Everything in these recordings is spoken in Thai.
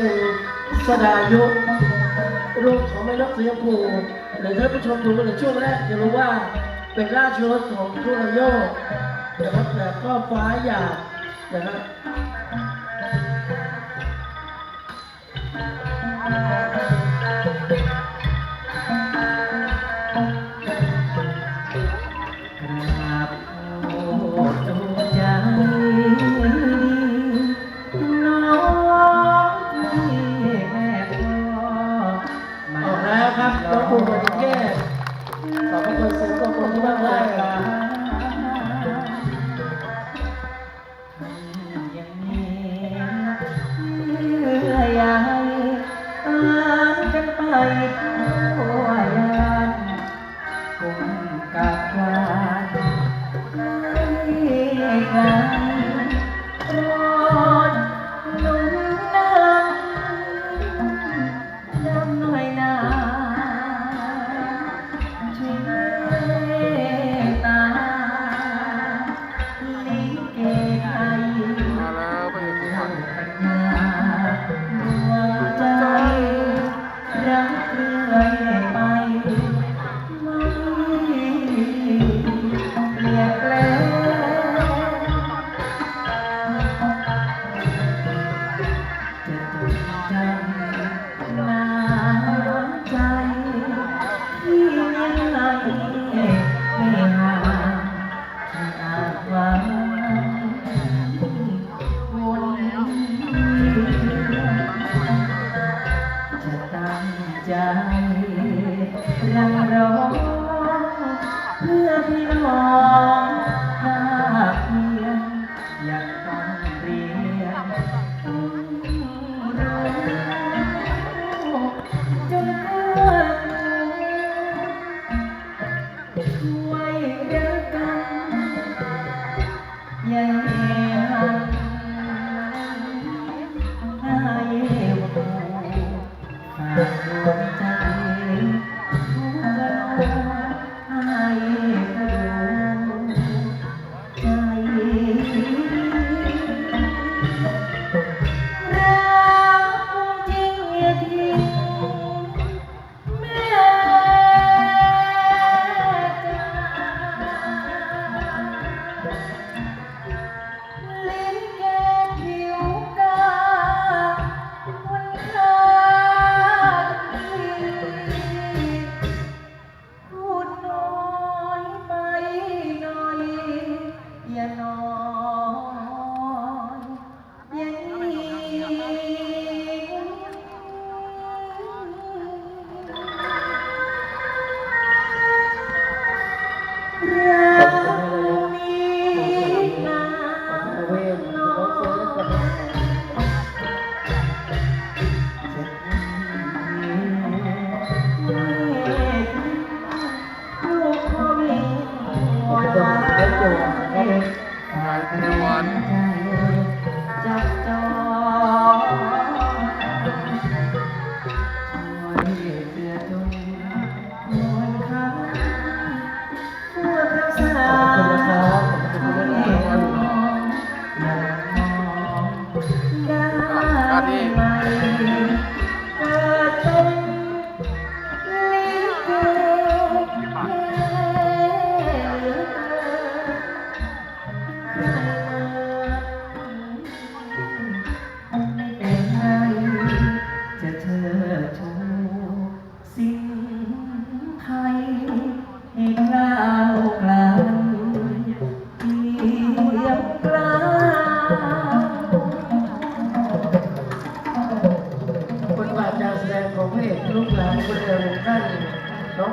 เป็นสดายุรูปของแม่นกสีชมพูเดี๋ยวท่านผู้ชมดูในช่วงแรกจะรู้ว่าเป็นราชรถของทุรโยกนะครับแต่ก็ฟ้าหยาบนะครับ goodbye. นาใจที่ยังไม่หาอาหวังวนจะตั้งใจรังรอเพื่อพี่มองหาเพียงอยาก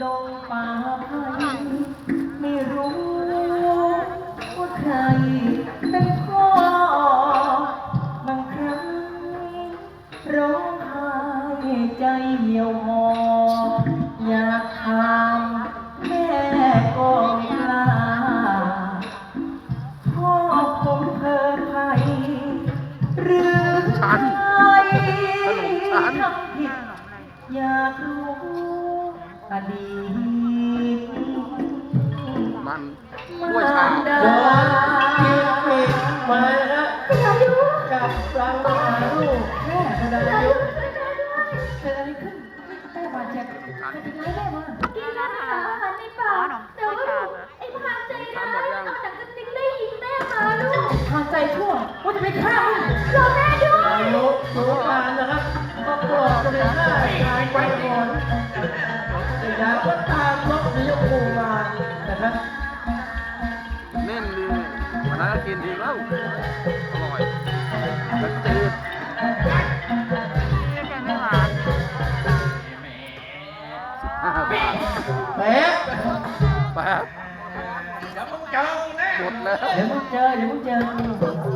ดงป่าไผ่ไม่รู้ว่าใครเป็น แม่ธนายุเกิดอะไรขึ้นแม่บาดเจ็บไม่เป็นไรแม่มากินอาหารในปากแต่ว่าลูกไอ้พานใจร้ายเอาหนังกระติกได้ยิงแม่มาลูกทางใจชั่วว่าจะไปฆ่ามึงรอแม่ด้วอายยุสูงการนะครับก็ปลอดจะเป็นหน้าชายไปก่อนแต่ยาก็ตามนกสีชมพูมานะครับเน่นดีวันนั้นกินอีแล้วอร่อยแล้วจืด ป๊ะแป๊บหมดแล้วเดี๋ยวมึงเจอเดี๋ยวมึงเจอกู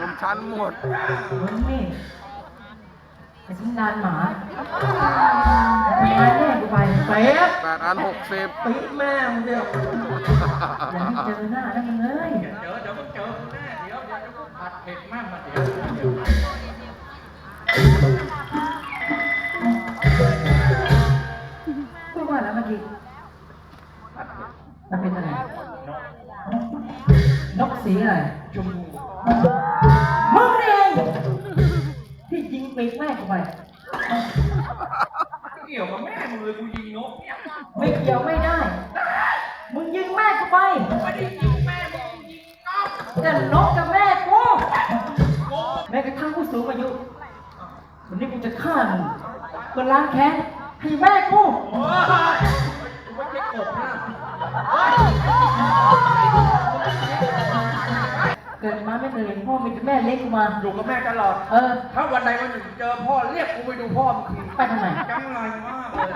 นมชั้นหมดมึงนี่ไอ้สันดานหมาทำร้ายแม่กูไปแป๊ะแปดอันหกสิบปีแม่มึงเดียวอย่าให้เจอหน้านะมึงเอ้ยพูดว่า อะไรเมื่อกี้มันเป็นอะไร นกสีอะไรชมพูมึงนี่เองที่ยิงปีกแม่กูไป เกี่ยวกับแม่มึงเลยกูยิงนกเนี่ยไม่เกี่ยวไม่ได้ มึงยิงแม่กูไปไม่ได้ยิงแม่มึงยิงนกแต่นกกับแม่กูแม้กระทั่งผู้สูงอายุ วันนี้กูจะฆ่ามึงเพื่อล้างแค้น ให้แม่กูโอ้ยกูไม่ใช่กบนะเกิดมาไม่เคยเห็นพ่อมีแต่แม่เลี้ยงกูมา อยู่กับแม่ตลอด เออ ถ้าวันใดวันหนึ่งเจอพ่อเรียกกูไปดูพ่อมึงทีไปทำไม จังไรมากเลย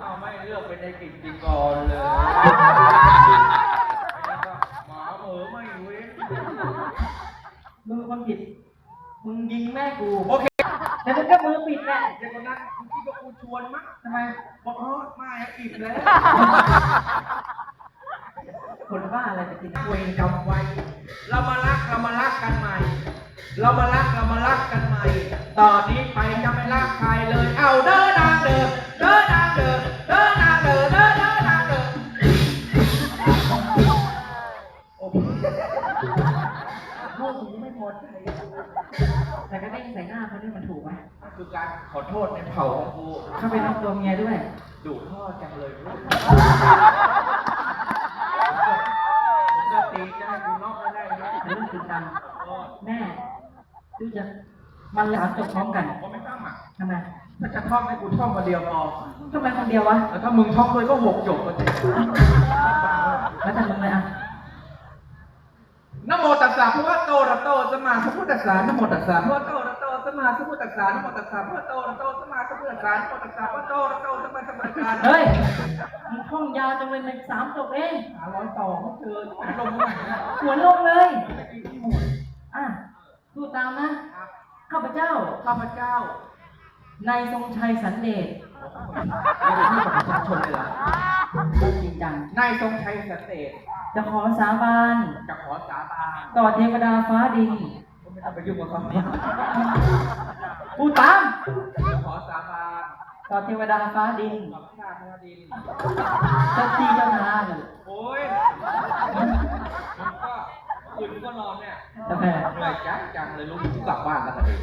เอาไม่เลือกเป็นไอ้กิจกรเลยหมาเหมือไม่เว้ย มึงเป็นคนผิด มึงยิงแม่กู โอเค แต่มึงก็มือปิดแหละเดี๋ยวก่อนนะมึงคิดว่ากูชวนมั้งทำไมบอกเออไม่อิ่มแล้วคนบ้าอะไรไปกินเวรกรรมไว้ เรามารักเรามารักกันใหม่ เรามารักเรามารักกันใหม่ต่อนนี้ ด้วยดุพ่อจังเลยลูกผมจะตีจะให้กูนอกไม่ได้นะเรื่องจริงจังโอ้ยแม่ดูจะมันหลานจบพร้อมกันผมไม่ต้องอะทำไมถ้าจะท่องให้กูท่องมาเดียวพอทำไมคนเดียววะแล้วถ้ามึงท่องเลยก็หกจบก็จะแล้วแต่มึงเลยอะนะโมตัสสะพระวะโตอะระโตสัมมาสัมพุทธัสสะนะโมตัสสะพระวะโตอะระโตสัมมาสัมพุทธัสสะนะโมตัสสะพระวะโตอะระโตสัมมาสัม พุทธัสสะนะโมตัสสะพระวะโตอะระโตสัมมาสัมพุทธัสสะเฮ้ยมึงท่องยาวจังเลยในสามจบเองหาร้อยต่อไม่เจอลงไหนนะหัวลงเลยอะพูดตามนะ ข้าพเจ้า ข้าพเจ้า นายทรงชัยสันเดชไม่ได้ที่ประชาชนเลยเหรอพูดจริงจังนายทรงชัยสเตทจะขอสาบาน จะขอสาบาน ต่อเทวดาฟ้าดิน ก็ไม่ต้องไปยุ่งกับเขาพูดตามจะขอสาบานต่อเทวดาฟ้าดินกับข้าพระดินเจ้าที่เจ้าทางโอ้ยมันก็คืนก็นอนเนี่ยแต่แม่เหนื่อยจังจังเลยลูกกูกลับบ้านแล้วกันดิ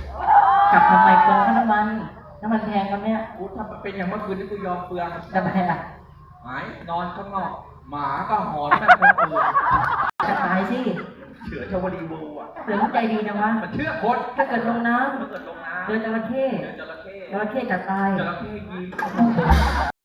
กลับทำไมเปลืองค่าน้ำมันน้ำมันแพงกันเนี่ยกูทำเป็นอย่างเมื่อคืนที่กูยอมเปลืองแต่แม่อะหายนอนข้างนอกหมาก็หอนแม่งทั้งคืนจะตายสิเฉือชาวดีบูอะเสือมันใจดีจังวะ มันเชื่อคนถ้าเกิดลงน้มันเกิดลงน้ำำเจอจระเข้เจอจระเข้จระเข้จัดตาย จระเข้ยิง